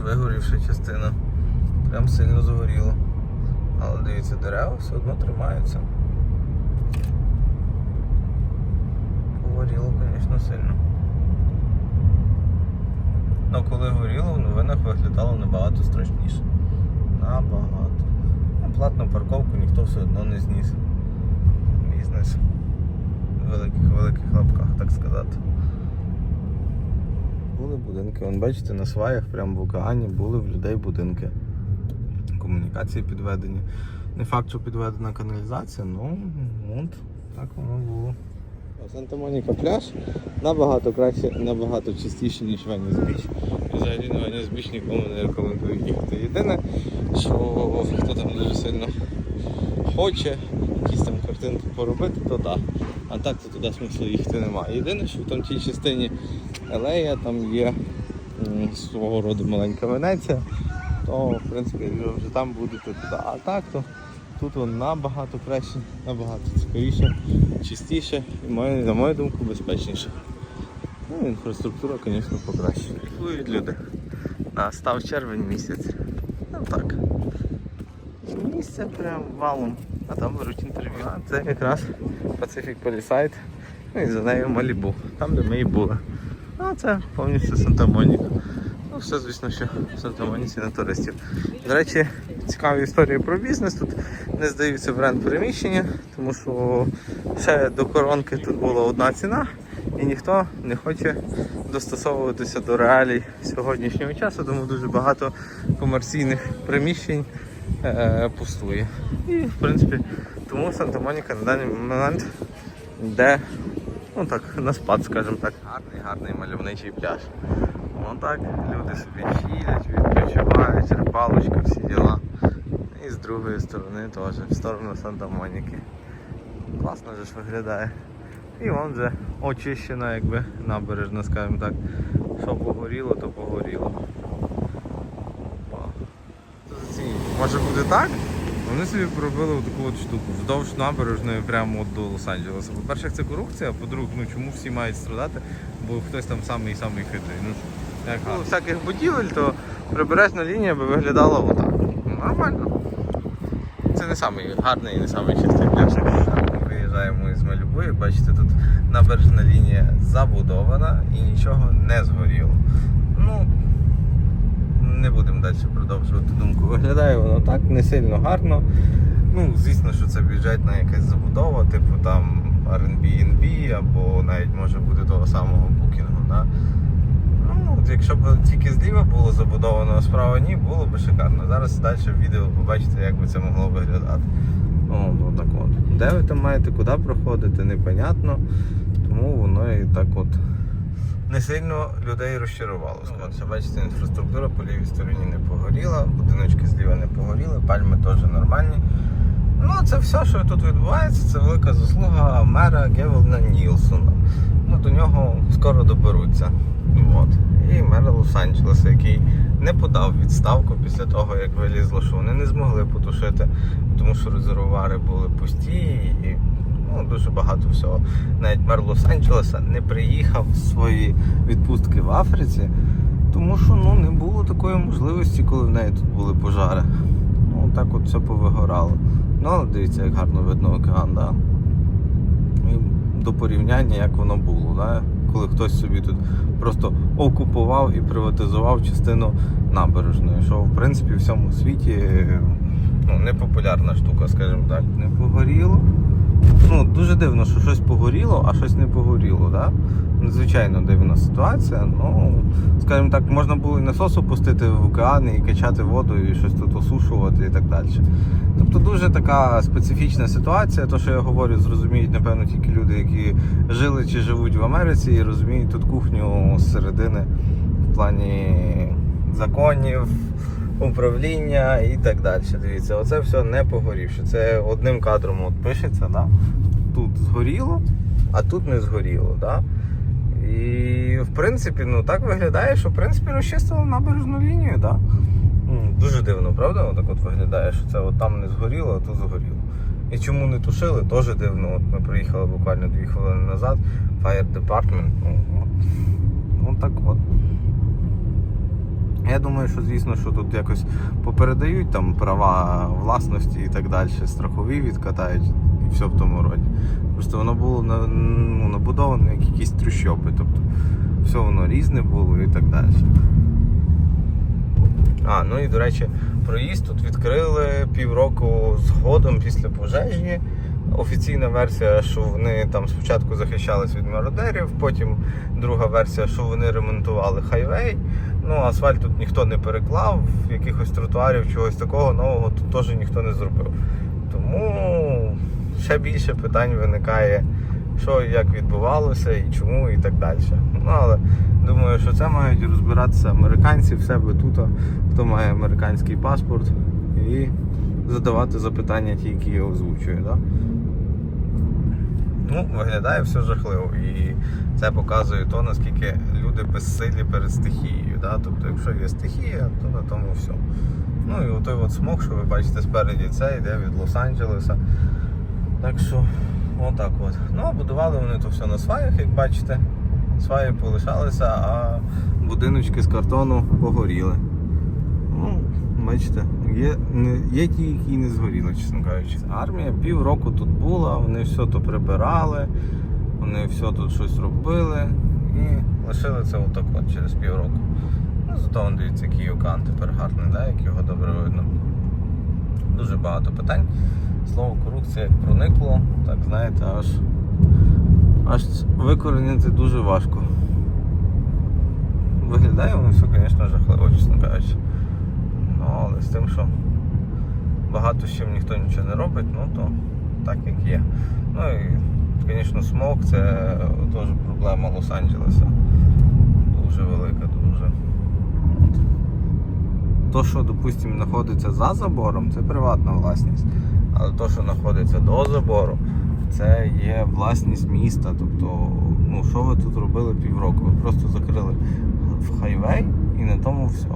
вигорівша частина. Прям сильно згоріло. Але дивіться, дерева все одно тримаються. Погоріло, звісно, сильно. Ну коли горіло, в новинах виглядало набагато страшніше. Набагато. Ну, платну парковку ніхто все одно не зніс. Бізнес. В великих-великих лапках, так сказати. Були будинки. Вон бачите, на сваях, прямо в океані, були в людей будинки. Комунікації підведені. Не факт, що підведена каналізація, ну от так воно було. Санта-Моніка пляж набагато краще, набагато чистіше, ніж Веніс Біч. Взагалі на Веніс Біч нікому не рекомендую їхати. Єдине, що хто там дуже сильно хоче якісь там картинки поробити, то так. А так то туди смислу їхати немає. Єдине, що в там тій частині Елея там є свого роду маленька Венеція, то в принципі якщо вже там будете туди. А так то тут воно набагато краще, набагато цікавіше, чистіше і на мою думку безпечніше. Ну, інфраструктура, звісно, покращує. Кайфують люди. Настав червень місяць. Ну так. Місце прям валом, а там беруть інтерв'ю. А це якраз Pacific Palisade, ну і за нею Малібу, там де ми і були. А це повністю Санта-Моніка. Ну, все, звісно, що в Санта-Моніці на туристів. До речі, цікаві історії про бізнес. Тут не здаються бренд приміщення, тому що ще до коронки тут була одна ціна, і ніхто не хоче достосовуватися до реалій сьогоднішнього часу, тому дуже багато комерційних приміщень е, пустує. І в принципі, тому Санта-Моніка на даний момент йде ну так, на спад, скажімо так. Гарний, гарний мальовничий пляж. Вон так, люди собі чилять, відпочивають, рибалочка, всі діла. І з другої сторони теж, в сторону Санта-Моніки. Класно же ж виглядає. І вон вже очищена, якби набережна, скажімо так. Що погоріло, то погоріло. Може бути так? Вони собі поробили таку от штуку вздовж набережної прямо от до Лос-Анджелеса. По-перше, це корупція, а по-друге, ну чому всі мають страдати, бо хтось там самий самий хитрий. Ну, як у всяких будівель, то прибережна лінія би виглядала отак. Ну, Нормально. Це не самий гарний і не самий чистий пляж. Ми виїжджаємо із Малюбу, як бачите, тут набережна лінія забудована і нічого не згоріло. Ну, не будемо далі продовжувати думку. Виглядає воно так, не сильно гарно. Ну, звісно, що це бюджетна якась забудова, типу там Airbnb або навіть може бути того самого букінгу. Да? Ну, якщо б тільки зліва було забудовано, а справа ні, було б шикарно. Зараз далі в відео побачите, як би це могло виглядати. О, ну так от. Де ви там маєте, куди проходити, непонятно. Тому воно і так от не сильно людей розчарувало. Скажімо. Бачите, інфраструктура по лівій стороні не погоріла, будиночки зліва не погоріли, пальми теж нормальні. Ну, це все, що тут відбувається, це велика заслуга мера Гевелна Нілсона. Ну, до нього скоро доберуться. От. І мера Лос-Анджелеса, який не подав відставку після того, як вилізло, що вони не змогли потушити, тому що резервуари були пусті і ну, дуже багато всього. Навіть мер Лос-Анджелеса не приїхав з своєї відпустки в Африці, тому що ну, не було такої можливості, коли в неї тут були пожари. Ну, так от все повигорало. Ну, але дивіться, як гарно видно океан, да? І до порівняння, як воно було, да? коли хтось собі тут просто окупував і приватизував частину набережної, що в принципі в всьому світі ну, непопулярна штука, скажімо так. Не погоріло. Ну, дуже дивно, що щось погоріло, а щось не погоріло. Да? Надзвичайно дивна ситуація. Ну, скажімо так, можна було і насос опустити в океани і качати воду, і щось тут осушувати і так далі. Тобто дуже така специфічна ситуація. То, що я говорю, зрозуміють, напевно, тільки люди, які жили чи живуть в Америці і розуміють тут кухню з середини в плані законів, управління і так далі. Дивіться, оце все не погорівши. Це одним кадром от пишеться, да? тут згоріло, а тут не згоріло. Да? І в принципі, ну так виглядає, що в принципі розчистили набережну лінію, да? Дуже дивно, правда? Отак от виглядає, що це от там не згоріло, а тут згоріло. І чому не тушили, теж дивно. От ми приїхали буквально дві хвилини назад, Fire Department. Ну, от, от так от. Я думаю, що звісно, що тут якось попередають там права власності і так далі, страхові відкатають і все в тому роді. Просто воно було ну, набудовано як якісь трущоби, тобто все воно різне було і так далі. А, ну і до речі, проїзд тут відкрили півроку згодом після пожежі. Офіційна версія, що вони там спочатку захищались від мародерів, потім друга версія, що вони ремонтували хайвей. Ну, асфальт тут ніхто не переклав, якихось тротуарів, чогось такого нового тут теж ніхто не зробив. Тому ще більше питань виникає, що і як відбувалося, і чому, і так далі. Ну, але думаю, що це мають розбиратися американці в себе тут, хто має американський паспорт, і задавати запитання ті, які я озвучую. Да? Ну, виглядає все жахливо. І це показує то, наскільки люди безсилі перед стихією. Да? Тобто, якщо є стихія, то на тому все. Ну і отой от смог, що ви бачите спереді, це йде від Лос-Анджелеса. Так що, отак от. Ну, а будували вони то все на сваях, як бачите. Сваї полишалися, а будиночки з картону погоріли. Ну, бачите, є, є ті, які не згоріли, чесно кажучи. Армія півроку тут була, вони все то прибирали, вони все тут щось робили і лишили це отак от через півроку. Ну, зато вон дивіться, який тепер гарний, да? як його добре видно. Дуже багато питань. Слово корупція як проникло, так знаєте, аж, аж викоренити дуже важко. Виглядає воно все, звісно, жахливо, чесно кажучи. Але з тим, що багато з чим ніхто нічого не робить, ну то так як є. Ну і, звісно, смог це теж проблема Лос-Анджелеса. Дуже велика, дуже. То, що, допустимо, знаходиться за забором, це приватна власність. Але то, що знаходиться до забору, це є власність міста. Тобто, ну що ви тут робили півроку? Ви просто закрили в хайвей і на тому все.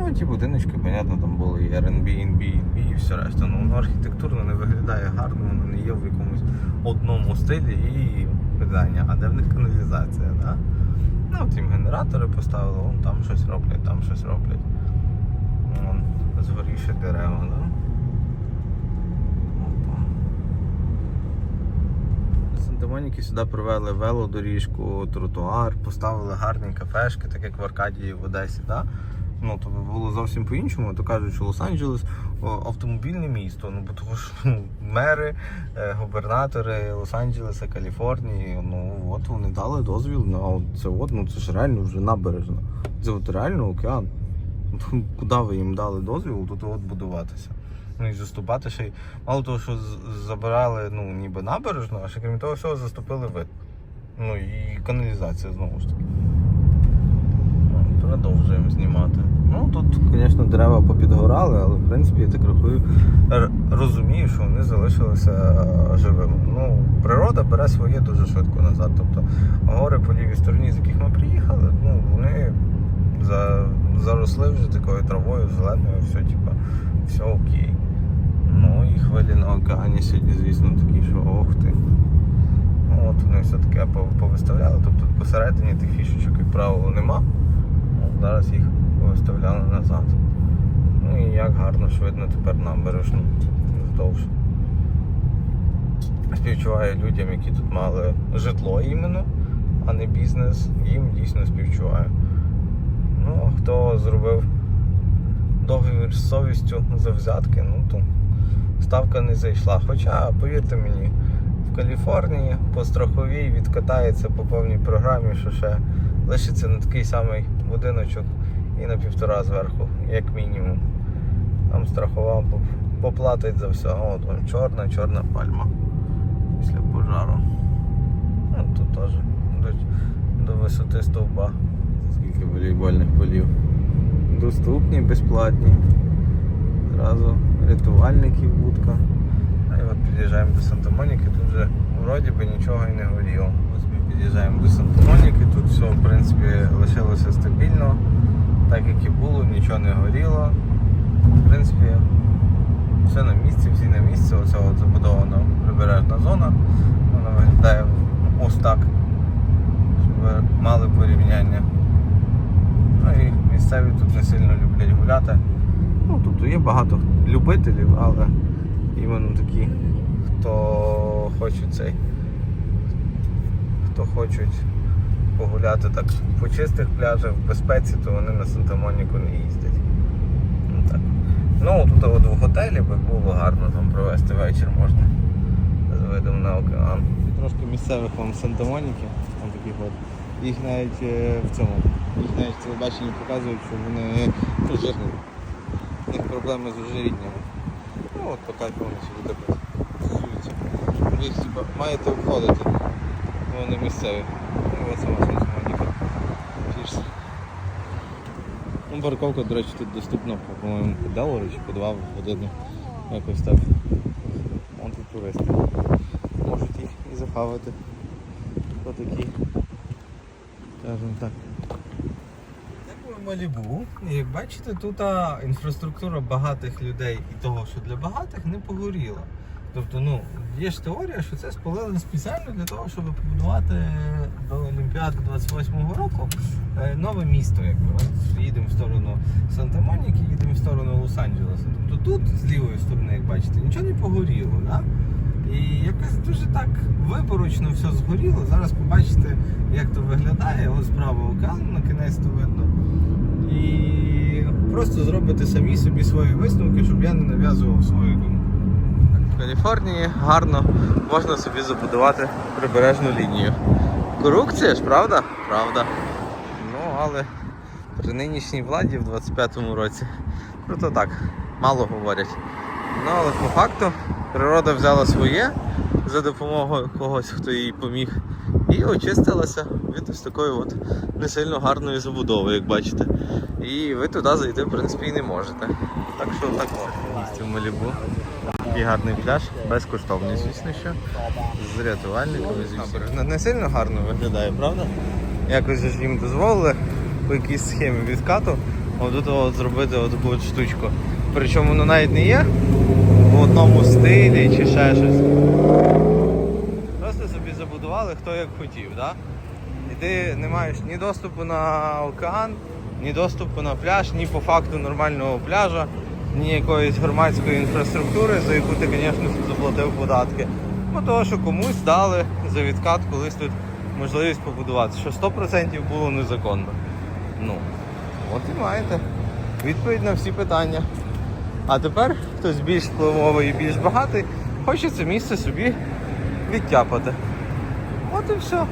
Ну, ті будиночки, понятно, там були і Airbnb, і все решта. Ну, воно архітектурно не виглядає гарно, воно не є в якомусь одному стилі і питання, а де в них каналізація, да? Ну, от їм генератори поставили, вон там щось роблять, там щось роблять. Вон згорівші дерева, да? Опа. Сюди провели велодоріжку, тротуар, поставили гарні кафешки, так як в Аркадії в Одесі. Да? Ну, то було зовсім по-іншому. То кажуть, що Лос-Анджелес автомобільне місто. Ну, бо того ж ну, мери, е, губернатори Лос-Анджелеса, Каліфорнії, ну от вони дали дозвіл на це от, ну це ж реально вже набережна. Це от реально океан. Ну, Куди ви їм дали дозвіл, тут от будуватися. Ну і заступати ще й. Мало того, що забирали ну, ніби набережну, а ще крім того всього заступили вид. Ну і каналізація знову ж таки. Продовжуємо знімати. Ну тут, звісно, дерева попідгорали, але в принципі я так рахую, розумію, що вони залишилися е, живими. Ну, природа бере своє дуже швидко назад. Тобто гори по лівій стороні, з яких ми приїхали, ну вони за, заросли вже такою травою, зеленою, все, типа, все окей. Ну і хвилі на океані сьогодні, звісно, такі, що ох ти. Ну, от вони все таке повиставляли. Тобто посередині тих фішечок, як правило, нема. Зараз їх повиставляли назад. Ну і як гарно ж видно тепер набережну вздовж. Співчуваю людям, які тут мали житло іменно, а не бізнес. Їм дійсно співчуваю. Ну, а хто зробив договір з совістю за взятки, ну то ставка не зайшла. Хоча, повірте мені, в Каліфорнії по страховій відкатається по повній програмі, що ще лишиться на такий самий будиночок і на півтора зверху, як мінімум. Там страхова поп- поплатить за все. От вон чорна, чорна пальма після пожару. Ну, тут теж до, до висоти стовба. Скільки волейбольних полів. Доступні, безплатні. Зразу рятувальників будка. А і от під'їжджаємо до Санта-Моніки, тут вже вроді би нічого і не горіло. Під'їжджаємо до Санта-Моніки, тут все в принципі лишилося стабільно, так як і було, нічого не горіло. В принципі, все на місці, всі на місці, оця от забудована прибережна зона. Вона виглядає ось так, щоб мали порівняння. Ну і місцеві тут не сильно люблять гуляти. Ну, тобто є багато любителів, але іменно такі, хто хоче цей, хто хочуть погуляти так по чистих пляжах, в безпеці, то вони на Санта-Моніку не їздять. Ну, так. ну тут от в готелі би було гарно там провести вечір можна з видом на океан. Трошки місцевих вам Санта-Моніки, там таких от. Їх навіть е, в цьому, їх навіть в телебаченні показують, що вони жирні. У них проблеми з ожирінням. Ну от поки сюди так. Ви їх типа, маєте обходити. Вони місцеві. Ну. Фішс. Ну, парковка, до речі, тут доступна, по-моєму, по долару чи по два годину. Якось так. Вон тут туристи. Можуть їх і захавати. Отакі. Скажімо так. Дякую Малібу. Як бачите, тут інфраструктура багатих людей і того, що для багатих не погоріла. Тобто, ну, є ж теорія, що це спалили спеціально для того, щоб побудувати до Олімпіади 28-го року е, нове місто. Якби. Їдемо в сторону Санта-Моніки, їдемо в сторону Лос-Анджелеса. Тобто тут, з лівої сторони, як бачите, нічого не погоріло. Да? І якось дуже так виборочно все згоріло. Зараз побачите, як то виглядає. Ось справа океан, на кінець то видно. І просто зробите самі собі свої висновки, щоб я не нав'язував свою думку. Каліфорнії гарно можна собі забудувати прибережну лінію. Корупція ж, правда? Правда. Ну, але при нинішній владі в 25-му році про то так, мало говорять. Ну, але по факту природа взяла своє за допомогою когось, хто їй поміг, і очистилася від ось такої от не сильно гарної забудови, як бачите. І ви туди зайти, в принципі, і не можете. Так що так місце в Малібу. Такий гарний пляж, безкоштовний, звісно, що. З рятувальниками, звісно. Не сильно гарно виглядає, правда? Якось ж їм дозволили по якійсь схемі відкату отут от зробити отаку от штучку. Причому воно навіть не є в одному стилі чи ще щось. Хто як хотів, да? І ти не маєш ні доступу на океан, ні доступу на пляж, ні по факту нормального пляжа, ні якоїсь громадської інфраструктури, за яку ти, звісно, заплатив податки. Ну того, що комусь дали за відкат колись тут можливість побудувати, що 100% було незаконно. Ну, от і маєте. Відповідь на всі питання. А тепер хтось більш впливовий і більш багатий, хоче це місце собі відтяпати. От і все.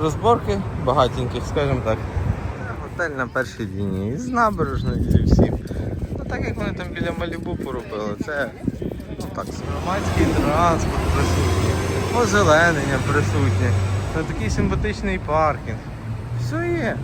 Розборки багатеньких, скажімо так. Готель на першій лінії з набережною зі всім. Ну так як вони там біля Малібу поробили, це ну, так, громадський транспорт присутній, озеленення присутнє, ну, такий симпатичний паркінг. Все є.